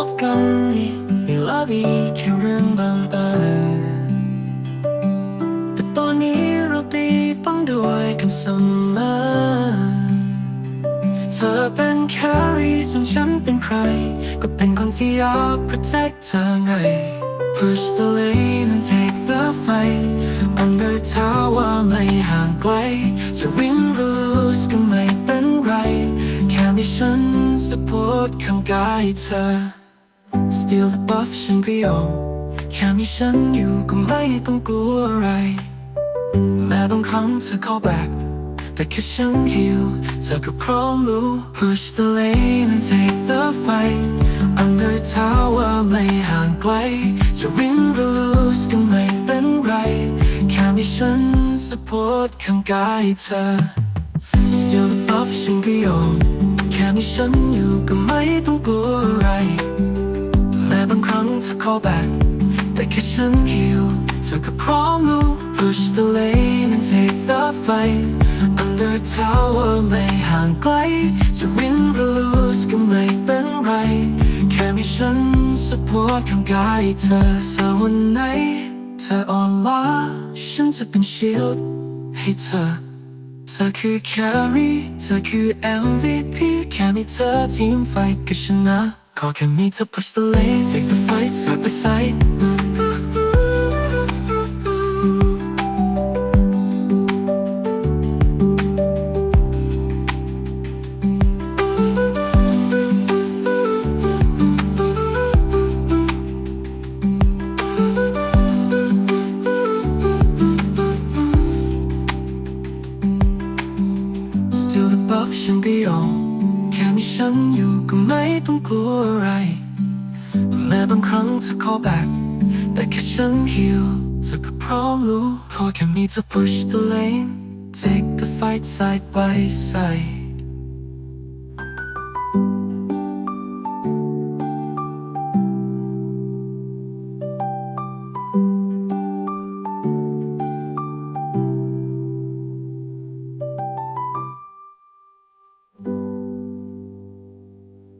พบกันในลาบีแค่เรื่องบางเอิญแต่ตอนนี้เราตีป้องด้วยกันเสมอเธอเป็นแค่รีส่วนฉันเป็นใคร ก็เป็นคนที่อยาก protect เธอไง Push the lane and take the fight Under tower ไม่ห่างไกลจะวิ่งรู้สก็ไม่เป็นไร แค่มีฉัน support ข้กายเธอ Still the buff ฉันก็ยอมแค่มีฉันอยู่ก็ไม่ต้องกลัวอะไร แม้บางครั้งเธอ call back แต่แค่ฉัน heal เธอก็พร้อมรู้ Push the lane and take the fight Under tower ไม่ห่างไกลจะวิ่งหรือ lose ก็ไม่เป็นไร แค่มีฉัน support ข้างกายเธอ Still above ฉันก็ยอมแค่มีฉันอยู่ก็ไม่ต้องกลัวอะไรางครั้งเธอ call back แต่แค่ฉัน heal เธอก็พร้อมรู้ Push the lane and take the fight Under tower ไม่ห่างไกล จะ win or lose ก็ไม่เป็นไร แค่มีฉัน support ข้างกายเธอสักวันไหนเธออ่อนล้าฉันจะเป็น shield ให้เธอเธอคือ carry เธอคือ MVP แค่มีเธอทีมไฟก็ชนะ ขอแค่มีเธอ push the lane take the fight side by side Still the buff ฉันก็ยอม แค่มีฉันอยู่ก็ไม่ต้องกลัวอะไร แม้บางครั้งเธอ call back แต่แค่ฉัน heal เธอก็พร้อมรู้ขอแค่มีเธอ push the lane take the fight side by side